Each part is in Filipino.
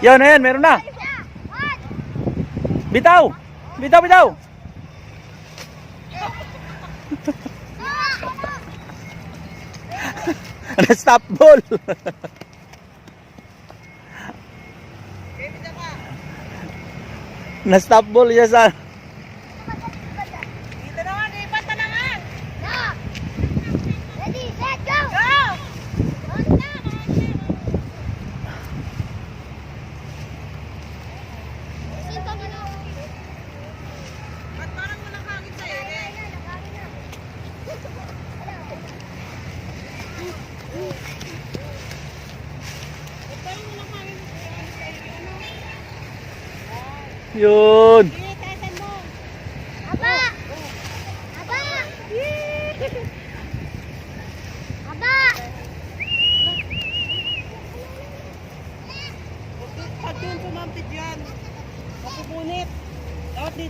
Yan, ayan, meron na. Bitaw! Bitaw, bitaw! Na-stop ball. Na-stop ball siya sa... Dito naman, lipat na naman. Ready, set, go! Go! Ba't parang walang hangin sa'yo, eh? Ba't parang walang hangin sa'yo? Ano? Yun. Aba! Aba! Aba!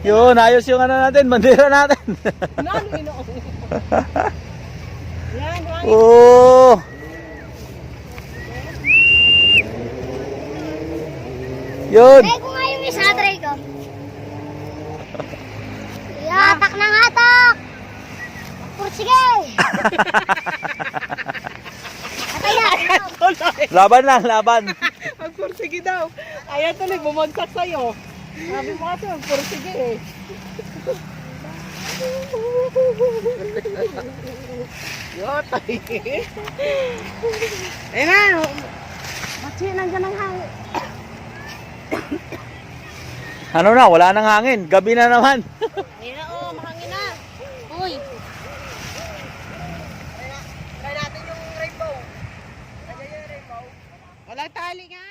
Yun, ayos yung ano natin, bandera natin. Yan, oh. Yun. Try ko nga yung isa, try ko. Hatak ng hatak! Pursige! Atay na! Tuloy. Laban lang, laban. Magpursige daw. Ayan tuloy, bumagsak sa'yo. Sabi mo kasi, magpursige eh. Yotay. Ayun na. Machi, nandiyan ang hangin. Ano na, wala nang hangin. Gabi na naman. Ayun na, oh, mahangin na. Uy. Try natin yung rainbow. Wala tali nga.